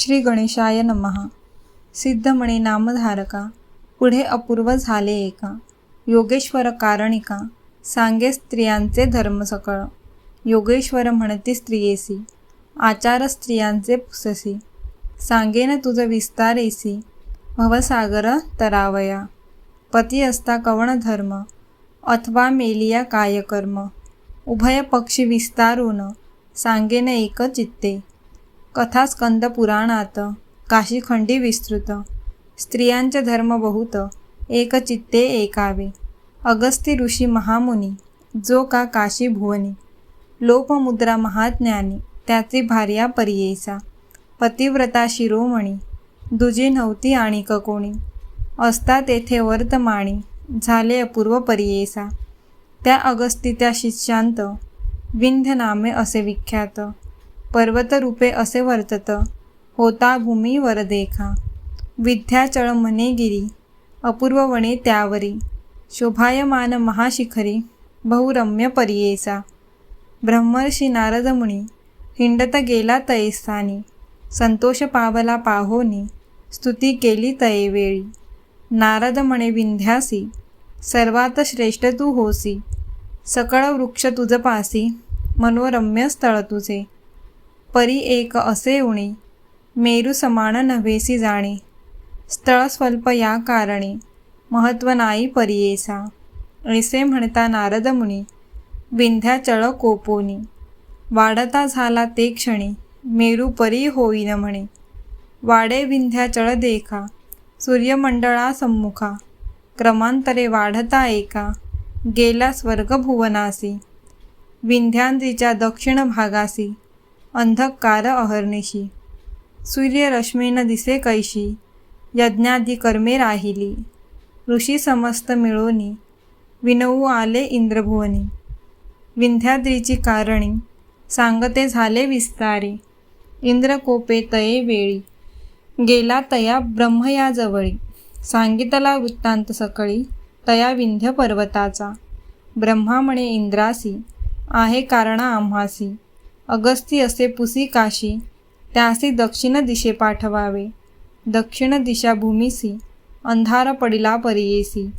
श्री गणेशाय नमः. सिद्धमणी नामधारका पुढे अपूर्व झाले एका. योगेश्वर कारणिका सांगे स्त्रियांचे धर्म सकळ योगेश्वर म्हणती स्त्रियेसी आचार स्त्रियांचे पुससी. सांगेन तुझ विस्तारेसी भवसागर तरावया. पती असता कवण धर्म अथवा मेलिया कायकर्म उभय पक्षी विस्तारून सांगेन एक चित्ते. कथास्कंद पुराणात काशीखंडी विस्तृत. स्त्रियांचे धर्म बहुत एक चित्ते एकावे. अगस्ती ऋषी महामुनी जो का काशी भुवनी. लोपमुद्रा महाज्ञानी त्याची भार्या परियेसा. पतिव्रता शिरोमणी दुजी नव्हती आणि कोणी असता तेथे वर्तमाणी झाले अपूर्व परियेसा. त्या अगस्ती त्या शिष्यांत विंध्य नामे असे विख्यात. पर्वतरूपे असे वर्तत. होता भूमीवर देखा विद्याचळ मनेगिरी गिरी. अपूर्व त्यावरी. शोभायमान महाशिखरी. बहुरम्य परियेसा. ब्रह्मर्षी नारदमुनी. हिंडत गेला तयस्थानी संतोष पावला पाहोनी. स्तुती केली तयेवेळी. नारद म्हणे विंध्यासी सर्वात श्रेष्ठ तू होसी. सकळ वृक्ष तुझ पासी मनोरम्य स्थळ तुझे. परी एक असे उणे. मेरू समान नव्हेसी जाणे. स्थळ स्वल्प या कारणे. महत्त्व नाही परियेसा. ऐसे म्हणता नारद मुनी. विंध्याचळ कोपोनी. वाढता झाला ते क्षणी. मेरू परी होईन म्हणे. वाडे विंध्याचळ देखा. सूर्यमंडळा सम्मुखा. क्रमांतरे वाढता एका. गेला स्वर्ग भुवनासी विंध्यांद्रीच्या दक्षिण भागासी. अंधकार अहर्निशी. सूर्यरश्मीन दिसे कैशी यज्ञादी कर्मे राहिली. ऋषी समस्त मिळोनी विनवू आले इंद्रभुवनी. विंध्याद्रीची कारणी सांगते झाले विस्तारे. इंद्रकोपे तये वेळी. गेला तया ब्रह्मयाजवळी. सांगितला वृत्तांत सकळी तया विंध्य पर्वताचा. ब्रह्मा म्हणे इंद्रासी आहे कारणा आम्हासी. अगस्ती असे पुसी काशी त्यासी दक्षिण दिशे पाठवावे. दक्षिण दिशा भूमीसी अंधार पडिला परियेसी.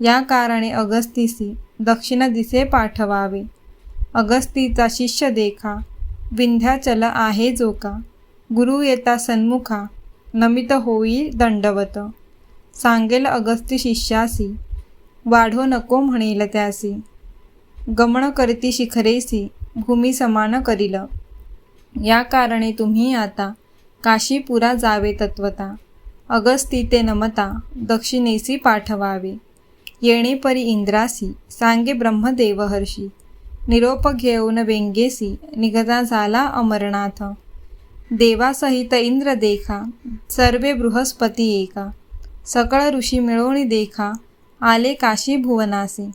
या कारणे अगस्तीसी दक्षिण दिशे पाठवावे. अगस्तीचा शिष्य देखा विंध्याचल आहे जोका. गुरु येता सन्मुखा नमित होई दंडवत. सांगेल अगस्ती शिष्यासी वाढो नको म्हणेल त्यासी. गमन करती शिखरेसी भूमी समान करील. या कारणे तुम्ही आता काशीपुरा जावे तत्वता. अगस्ती ते नमता दक्षिणेसी पाठवावे. येणे परी इंद्रासी सांगे ब्रह्मदेवहर्षी निरोप घेऊन व्यंगेसी निघता झाला अमरनाथ. देवासहित इंद्र देखा सर्वे बृहस्पती एका. सकळ ऋषी मिळवणी देखा आले काशी भुवनासी.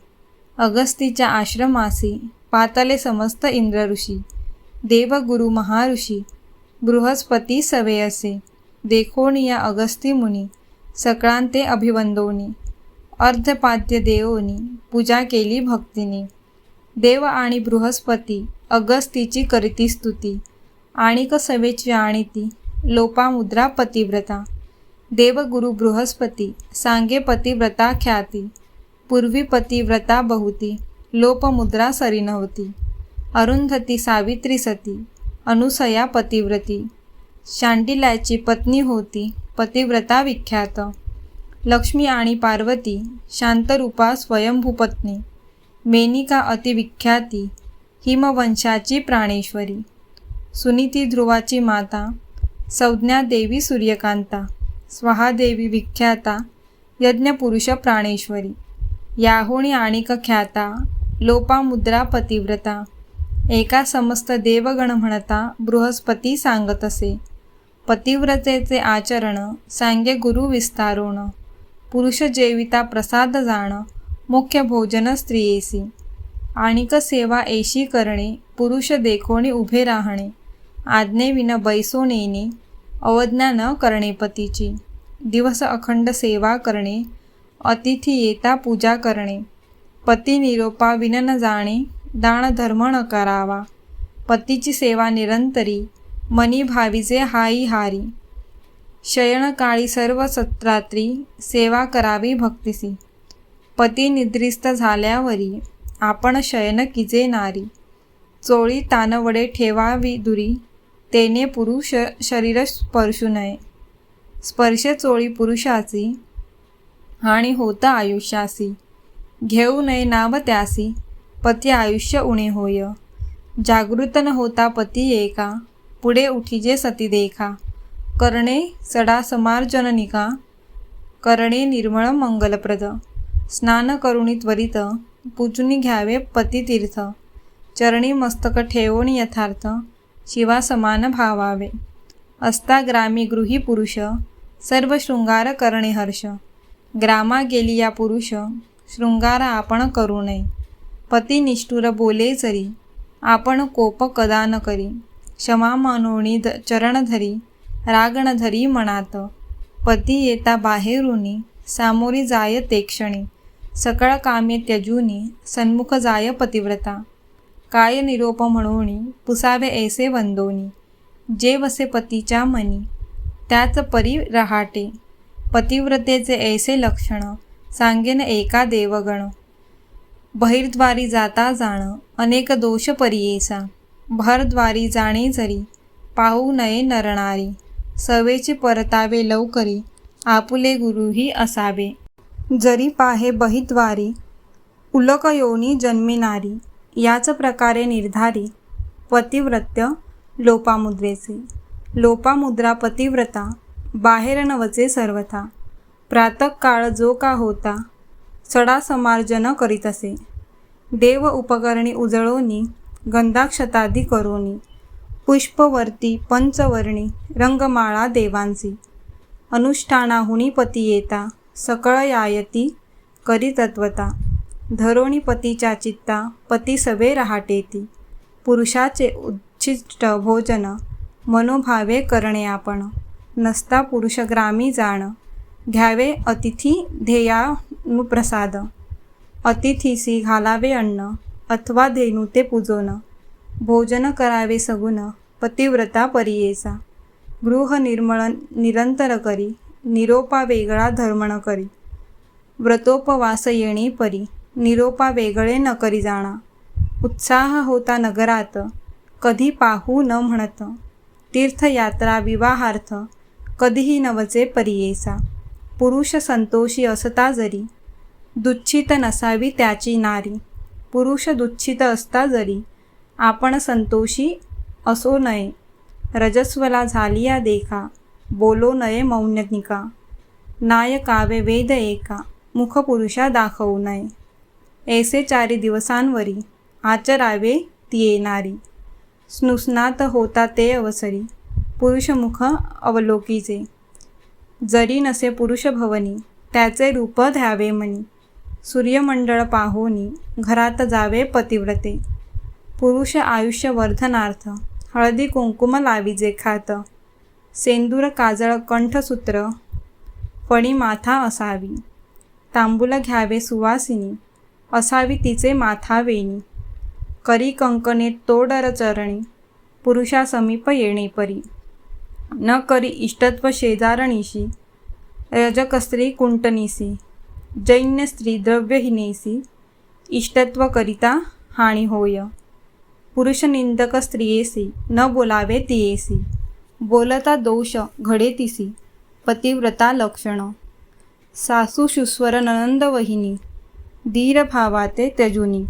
अगस्तीच्या आश्रमासी पातले समस्त इंद्र ऋषी. देवगुरु महाऋषी. बृहस्पती सवे असे. या अगस्ती मुनी. सकळांते अभिवंदोनी. अर्धपाद्य देवोनी. पूजा केली भक्तीने. देव आणि बृहस्पती अगस्तीची करीती स्तुती. आणिक सवेची आणीती. लोपामुद्रा पतिव्रता. देवगुरु बृहस्पती सांगे पतिव्रता ख्याती. पूर्वी पतिव्रता बहुती. लोपमुद्रा सरी नव्हती. अरुंधती सावित्री सती अनुसया पतिव्रती. शांडिल्याची पत्नी होती पतिव्रता विख्यात. लक्ष्मी आणि पार्वती शांतरूपा स्वयंभूपत्नी मेनिका अतिविख्याती हिमवंशाची प्राणेश्वरी. सुनीती ध्रुवाची माता संज्ञा देवी सूर्यकांता. स्वाहादेवी विख्याता यज्ञपुरुष प्राणेश्वरी. याहोणी आणिक ख्याता लोपामुद्रा पतिव्रता. एका समस्त देवगण म्हणता बृहस्पती सांगत असे. पतिव्रतेचे आचरण सांगे गुरु विस्तारोण. पुरुष जेविता प्रसाद जाण मुख्य भोजन स्त्रियेसी आणिक सेवा एशी करणे पुरुष देखोणे उभे राहणे. आज्ञेविन बैसो नेणे अवज्ञा न करणे पतीची. दिवस अखंड सेवा करणे अतिथी येता पूजा करणे. पती निरोपा विन न जाणे दान धर्म न करावा पतीची सेवा निरंतरी मनी भावीचे हाई हारी. शयनकाळी सर्व सत्रात्री सेवा करावी भक्तिसी. पती निद्रिस्त झाल्यावरी आपण शयन किजे नारी. चोळी तानवडे ठेवावी दुरी तेने पुरुष शरीर स्पर्शू नये. स्पर्श चोळी पुरुषाची हानी होता आयुष्यासी. घेऊ नये नाव त्यासी पती आयुष्य उणे होय. जागृत न होता पती एका पुढे उठीजे सती देखा. करणे सडा समार्जननिका करणे निर्मळ मंगलप्रद. स्नान करुणी त्वरित पूजूनी घ्यावे पतितीर्थ चरणी मस्तक ठेवून यथार्थ शिवा समान भावावे. असता ग्रामी गृही पुरुष सर्व शृंगार करणे हर्ष. ग्रामा गेली या पुरुष शृंगार आपण करू नये. पती निष्ठुर बोले जरी आपण कोप कदा न करी. क्षमा मनोणी ध चरण धरी रागण धरी मनात. पती येता बाहेरुनी सामोरी जाय ते क्षणी. सकळ कामे त्यजूनी सन्मुख जाय पतिव्रता. काय निरोप म्हणूनी पुसावे ऐसे वंदोनी जे वसे पतीच्या मनी त्याच परी रहाटे. पतिव्रतेचे ऐसे लक्षण सांगेन एका देवगण. बहिर्द्वारी जाता जाण अनेक दोष परियेसा. भरद्वारी जाणे जरी पाहू नये नरणारी. सवेचे परतावे लवकरी आपुले गुरुही असावे. जरी पाहे बहिद्वारी उलक योनी जन्मिनारी याच प्रकारे निर्धारी पतिव्रत्य लोपामुद्रेचे. लोपामुद्रा पतिव्रता बाहेर नवचे सर्वथा. प्रातःकाळ जो का होता सडासमार्जन करीत असे. देव उपकरणी उजळोनी गंधाक्षतादी करोनी पुष्पवर्ती पंचवर्णी रंगमाळा देवांची अनुष्ठानाहुनी पती येता सकळ यायती करी तत्वता. धरोणी पतीच्या चित्ता पती सवे रहाटेती. पुरुषाचे उच्छिष्ट भोजन मनोभावे करणे आपण. नसता पुरुष ग्रामी जाण. घ्यावे अतिथी ध्येयानुप्रसाद अतिथीसी घालावे अन्न अथवा धेनू ते पूजोन भोजन करावे सगुण पतिव्रता परियेचा. गृहनिर्मळ निरंतर करी निरोपा वेगळा धर्मण करी. व्रतोपवास येणे परी निरोपा वेगळे न करी जाणा. उत्साह होता नगरात कधी पाहू न म्हणत. तीर्थयात्रा विवाहार्थ कधीही नवचे परियेसा पुरुष संतोषी असता जरी दुच्छित नसावी त्याची नारी. पुरुष दुच्छित असता जरी आपण संतोषी असो नये. रजस्वला झाली या देखा बोलो नये मौन्यनिका नायकावे वेद एका मुखपुरुषा दाखवू नये. ऐसे चारी दिवसांवरी आचरावे ती येणारी स्नुस्नात होता ते अवसरी पुरुषमुख अवलोकीचे जरी नसे पुरुष भवनी त्याचे रूप ध्यावे मनी. सूर्यमंडळ पाहोनी घरात जावे पतिव्रते. पुरुष आयुष्य वर्धनार्थ हळदी कुंकुम लावीजे खात. सेंदूर काजळ कंठसूत्र फणी माथा असावी. तांबूल घ्यावे सुवासिनी असावी तिचे माथा वेणी. करी कंकणे तोडर चरणी पुरुषा समीप येणे परी. न करी इष्टत्व शेजारणीशी रजकस्त्री कुंटनीसी जैन्य स्त्री द्रव्यहीनेसी इष्टत्व करिता हानी होय. पुरुषनिंदक स्त्रियेसी न बोलावे तियेसी. बोलता दोष घडे तिसी पतिव्रता लक्षण. सासू शुस्वर ननंद वहिनी धीरभावाते त्यजुनी.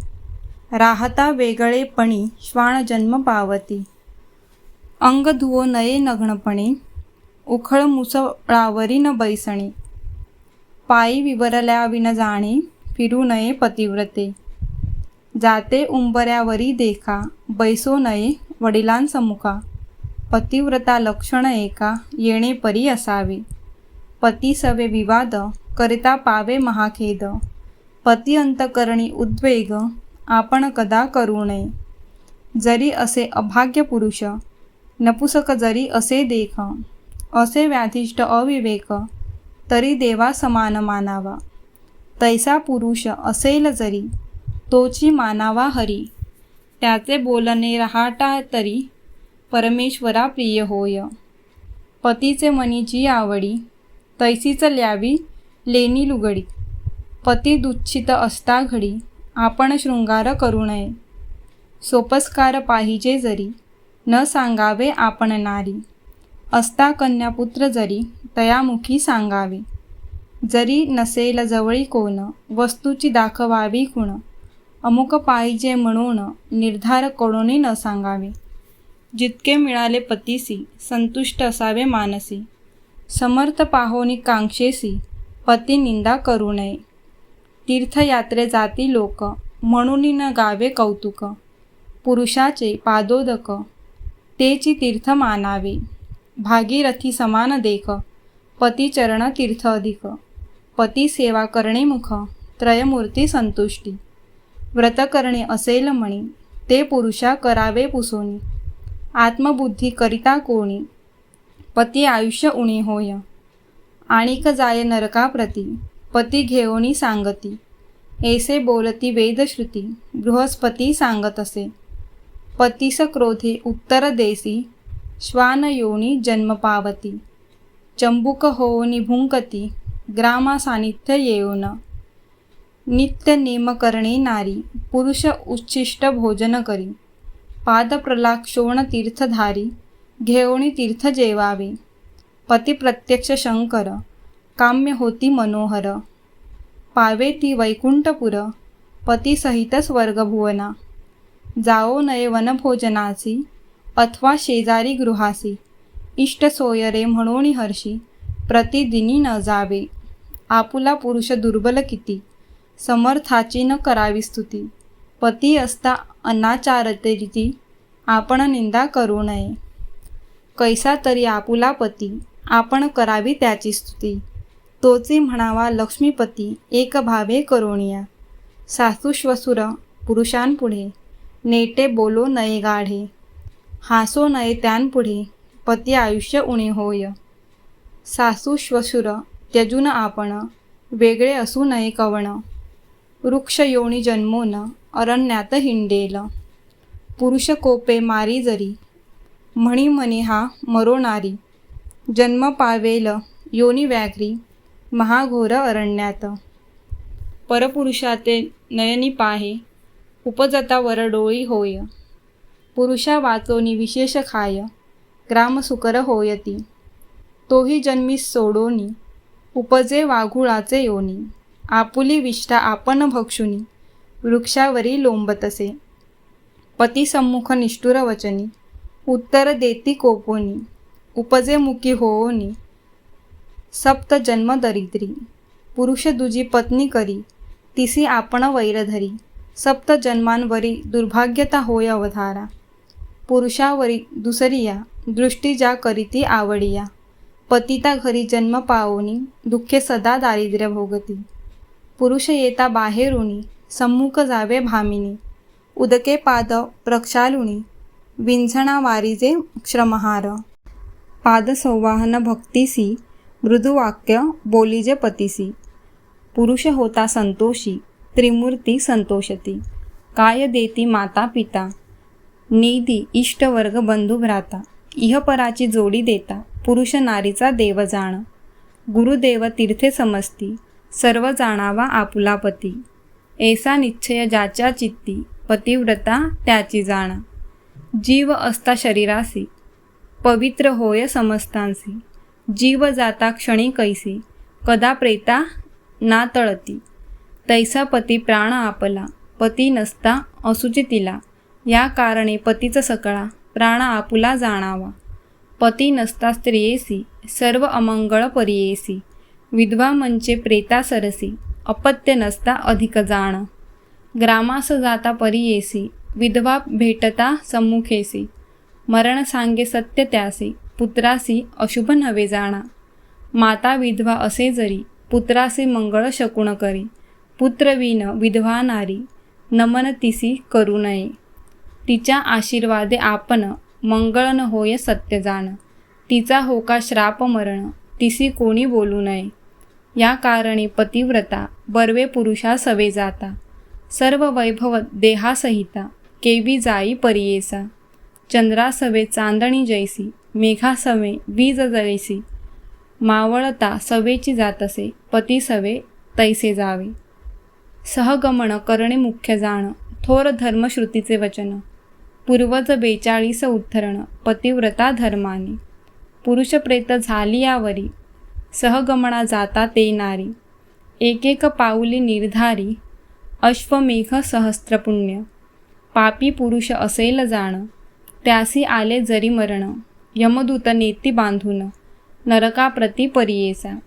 राहता वेगळेपणी श्वान जन्म पावती. अंग धुवो नये नग्नपणे उखळ मुसळावरी न बैसणे पायी विवरल्या विन जाणे फिरू नये पतिव्रते जाते उंबऱ्यावरी देखा बैसो नये वडिलांसमुखा पतिव्रता लक्षण एका येणे परी असावे पती सवे विवाद करिता पावे महाखेद पती अंतकरणी उद्वेग आपण कदा करू नये जरी असे अभाग्य पुरुष नपुसक जरी असे देख. असे व्याधिष्ट अविवेक तरी देवा समान मानावा. तैसा पुरुष असेल जरी तोची मानावा हरी. त्याचे बोलणे रहाटा तरी परमेश्वरा प्रिय होय. पतीचे मनी जी आवडी तैसीच ल्यावी लेनी लुगडी. पती दुच्छित असता घडी आपण शृंगार करू नये. सोपस्कार पाहिजे जरी न सांगावे आपण नारी. असता कन्यापुत्र जरी तयामुखी सांगावे. जरी नसेल जवळी कोण वस्तूची दाखवावी खुण अमुक पाहिजे म्हणून निर्धार कोणोनी न सांगावे. जितके मिळाले पतीसी संतुष्ट असावे मानसी. समर्थ पाहोनी कांक्षेसी पती निंदा करू नये. तीर्थयात्रे जाती लोक म्हणून न गावे कौतुक. पुरुषाचे पादोदक तेची तीर्थ मानावे. भागीरथी समान देख. पती चरण तीर्थ अधिक. पती सेवा करणे मुख. त्रयमूर्ती संतुष्टी. व्रत करणे असेल म्हणी ते पुरुषा करावे पुसोनी. आत्मबुद्धी करिता कोणी. पती आयुष्य उणे होय. आणिक जाय नरकाप्रती. पती घेऊनी सांगती. ऐसे बोलती वेदश्रुती. बृहस्पती सांगत असे. पतीस क्रोधे उत्तर देसी श्वानयोनी जन्म पावती चंबुक होऊनी भुंकती ग्रामा सानिध्य येऊन नित्य नेम करणे नारी पुरुष उच्छिष्ट भोजन करी पाद प्रलाक्षोण तीर्थधारी घेऊणी तीर्थ जेवावे पती प्रत्यक्ष शंकर काम्य होती मनोहर पावे ती वैकुंठपुर पतीसहित स्वर्गभुवना जाओ नये वनभोजनासी अथवा शेजारी गृहासी इष्ट सोयरे म्हणून हर्षी प्रतिदिनी न जावे. आपुला पुरुष दुर्बल किती समर्थाची न करावी स्तुती. पती असता अनाचारतेची आपण निंदा करू नये. कैसा तरी आपुला पती आपण करावी त्याची स्तुती. तोची म्हणावा लक्ष्मीपती एक भावे करोणिया. सासू श्वसुर पुरुषांपुढे. नेटे बोलो नये गाढे. हासो नये त्यांपुढे. पती आयुष्य उणे होय. सासू श्वशुर त्यजून आपण. वेगळे असू नये कवण. वृक्ष योनी जन्मोन अरण्यात हिंडेल. पुरुष कोपे मारी जरी. म्हणी म्हणे हा मरोणारी जन्म पावेल योनी व्याघ्री. महाघोर अरण्यात. परपुरुषाते नयनी पाहे. उपजता वरडोळी होय. पुरुषा वाचोनी विशेष खाय. ग्रामसुकर होयती. तोही जन्मी सोडोनी. उपजे वाघुळाचे योनी. आपुली विष्ठा आपण भक्षुनी. वृक्षावरी लोंबतसे. पतीसम्मुख निष्ठुर वचनी. उत्तर देती कोपोनी. उपजे मुखी होओनी. सप्त जन्म दरिद्री. पुरुष दुजी पत्नी करी. तिसी आपण वैरधरी सप्त जन्मांवरी दुर्भाग्यता होय अवधारा. पुरुषावरी दुसरिया दृष्टी ज्या करीती आवडिया. पतिता घरी जन्म पावोनी दुःखे सदा दारिद्र्य भोगती. पुरुष येता बाहेरुणी सम्मुख जावे भामिनी. उदके पाद प्रक्षालुणी विंझणा क्षमहार. श्रमहार पादसंवाहन भक्तीसी मृदुवाक्य बोलिजे पतीसी. पुरुष होता संतोषी त्रिमूर्ती संतोषती. काय देती माता पिता निधी इष्टवर्ग बंधू भ्राता. इहपराची जोडी देता पुरुष नारीचा देव जाण. गुरुदेव तीर्थे समजती सर्व जाणावा आपुला पती. ऐसा निश्चय ज्याच्या चित्ती पतिव्रता त्याची जाण. जीव असता शरीरासी पवित्र होय समस्तांसी. जीव जाता क्षणी कैसी कदा प्रेता ना तळती. तैसा पती प्राण आपला पती नसता असुची तिला या कारणे पतीचा सकळा प्राण आपुला जाणावा. पती नसता स्त्रियेसी सर्व अमंगळ परियेसी. विधवा म्हणजे प्रेता सरसी अपत्य नसता अधिक जाण. ग्रामास जाता परियेसी विधवा भेटता सम्मुखेसी. मरण सांगे सत्य त्यासी पुत्रासी अशुभ नवे जाणा. माता विधवा असे जरी पुत्रासी मंगळ शकुण करी. पुत्रविन विधवा नारी नमन तिसी करू नये. तिच्या आशीर्वादे आपण मंगळ न होय सत्य जाण तिचा होका श्राप मरण तिसी कोणी बोलू नये. या कारणे पतिव्रता बर्वे पुरुषा सवे जाता. सर्व वैभव देहासहिता केवी जाई परियेसा. चंद्रासवे चांदणी जैसी मेघासवे वीज जैसी. मावळता सवेची जात असे पती सवे तैसे जावे. सहगमन करणे मुख्य जाण. थोर धर्मश्रुतीचे वचन. पूर्वज बेचाळीस उद्धरण. पतिव्रता धर्माने. पुरुष प्रेत झाली यावरी. सहगमना जाता ते नारी. एकेक पाऊली निर्धारी. अश्वमेघ सहस्त्रपुण्य. पापी पुरुष असेल जाण. त्यासी आले जरी मरण. यमदूत नेती बांधून. नरकाप्रती परियेसा.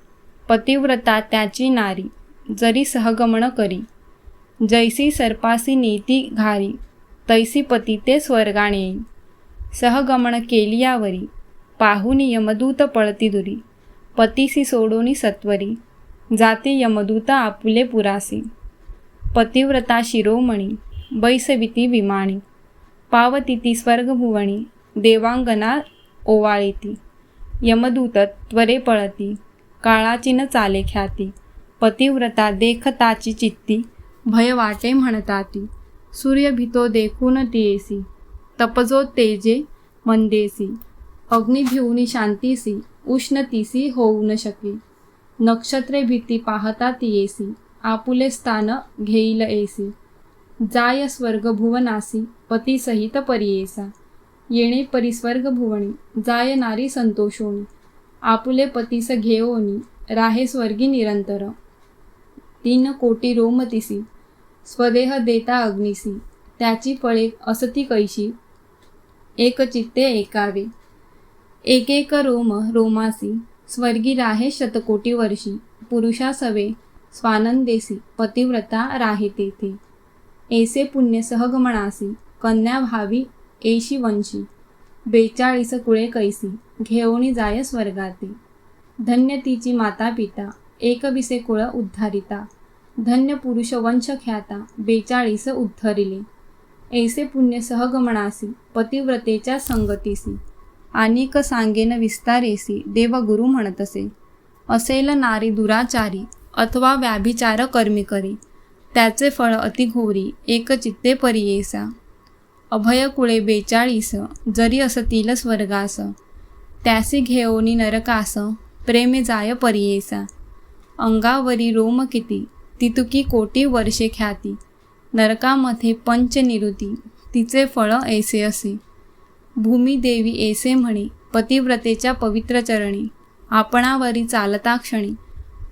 पतिव्रता त्याची नारी. जरी सहगमन करी जैसी सर्पासी नेती घारी तैसी पती ते स्वर्गाने येई. सहगमन केलियावरी पाहुनी यमदूत पळती दुरी पतीसी सोडोनी सत्वरी जाते यमदूत आपुले पुरासी. पतिव्रता शिरोमणी बैसविती विमाणी पावतीती स्वर्गभुवणी देवांगना ओवाळीती. यमदूत त्वरे पळती काळाची न चाले ख्याती. पतिव्रता देखताची चित्ती भय वाटे म्हणताती. सूर्य भितो देखून तियेसी तपजो तेजे मंदेसी. अग्निभिवनी शांतीसी उष्णतीसी होऊ न शके. नक्षत्रे भीती पाहता तियेसी आपुले स्थान घेईल एसी जाय स्वर्ग भुवनासी पतीसहित परियेसा. येणे परिस्वर्ग भुवणी जाय नारी संतोषोणी. आपुले पतीस घेओनी राहे स्वर्गी निरंतर. तीन कोटी रोमतीसी. स्वदेह देता अग्निसी. त्याची फळे असती कैशी? एक चित्ते एकावे. एक एक रोम रोमासी. स्वर्गी राहे शतकोटी वर्षी. पुरुषा सवे स्वानंदेसी पतिव्रता राहे तेथे. ऐसे पुण्य सहगमनासी. कन्या भावी एशी वंशी. बेचाळीस कुळे कैसी. घेवणी जाय स्वर्गाते. धन्य तिची माता पिता एकविसे कुळ उद्धारिता. धन्य पुरुष वंश ख्याता बेचाळीस उद्धरिले. ऐसे पुण्य सहगमनासी पतिव्रतेच्या संगतीसी. अनेक सांगेन विस्तारेसी देवगुरु म्हणत असे असेल नारी दुराचारी अथवा व्याभिचार कर्मी करी त्याचे फळ अतिघोरी एकचित्ते परियेसा. अभयकुळे बेचाळीस जरी असतील स्वर्गास. त्यासी घेओनी नरकास प्रेमे जाय परियेसा. अंगावरी रोम किती तितुकी कोटी वर्षे ख्याती. नरकामध्ये पंचनिरुती तिचे फळ ऐसे असे. भूमिदेवी ऐसे म्हणे पतिव्रतेच्या पवित्र चरणी आपणावरी चालता क्षणी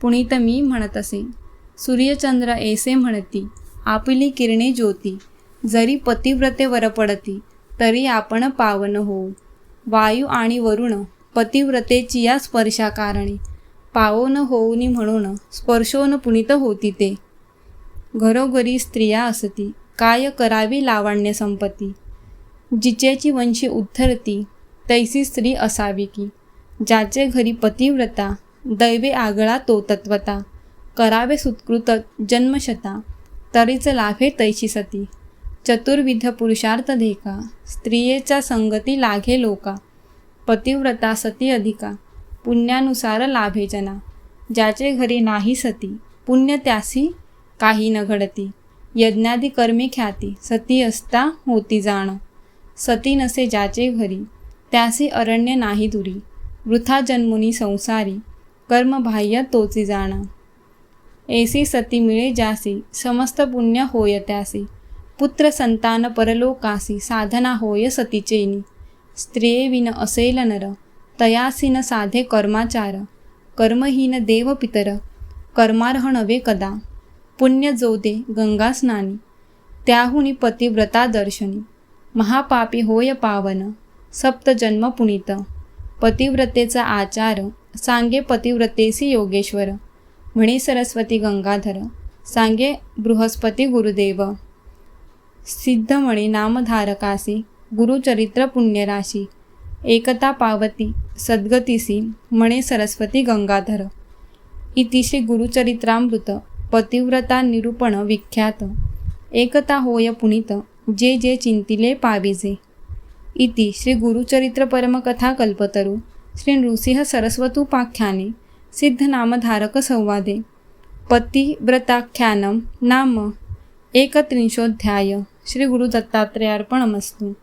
पुणित मी म्हणत असे. सूर्यचंद्र ऐसे म्हणती आपली किरणे ज्योती जरी पतिव्रते वर पडती तरी आपण पावन होऊ. वायू आणि वरुण पतिव्रतेची या स्पर्शाकारणी पावन होऊनी म्हणून स्पर्शोन पुनित होती ते. घरोघरी स्त्रिया असती काय करावी लावण्य संपत्ती? जिचेची वंशी उद्धरती तैसी स्त्री असावी की? ज्याचे घरी पतिव्रता दैवे आगळा तो तत्वता. करावे सुत्कृत जन्मशता तरीच लाभे तैशी सती. चतुर्विध पुरुषार्थ देखा स्त्रियेच्या संगती लाघे लोका. पतिव्रता सती अधिका. पुण्यानुसार लाभे जना ज्याचे घरी नाही सती पुण्य त्यासी काही न घडती. यज्ञादी कर्मे ख्याती सती असता होती जाण. सती नसे ज्याचे घरी त्यासी अरण्य नाही दुरी. वृथा जन्मुनी संसारी कर्मबाह्य तोची जाणा. ऐसी सती मिळे जासी समस्त पुण्य होय त्यासी. पुत्र संतान परलोकासी साधना होय सतीचेनी. स्त्रिये विन असेल नर. तयासीन साधे कर्माचार कर्महीन देव पितर कर्मार्ह नवे कदा? पुण्य जोदे गंगा स्नानी त्याहुनी पतिव्रता दर्शनी महापापी होय पावन सप्त जन्म पुनीत पतिव्रतेचा आचार सांगे पतिव्रतेसी योगेश्वर म्हणे सरस्वती गंगाधर सांगे बृहस्पती गुरुदेव. सिद्धमणी नामधारकासी गुरुचरित्र पुण्यराशी एकता पावती सद्गतीसी म्हणे सरस्वती गंगाधर. इति श्री गुरुचरित्रामृत पतिव्रता निरूपण विख्यात. एकता होय पुनीत जे जे चिंतिले पाविजे. इति श्री गुरुचरित्र परमकथा श्री नृसिंह सरस्वतुपाख्याने सिद्धनामधारक संवादे. पतिव्रताख्यानं नाम एकत्रिंशोऽध्याय श्री गुरुदत्तात्रेयार्पणमस्तु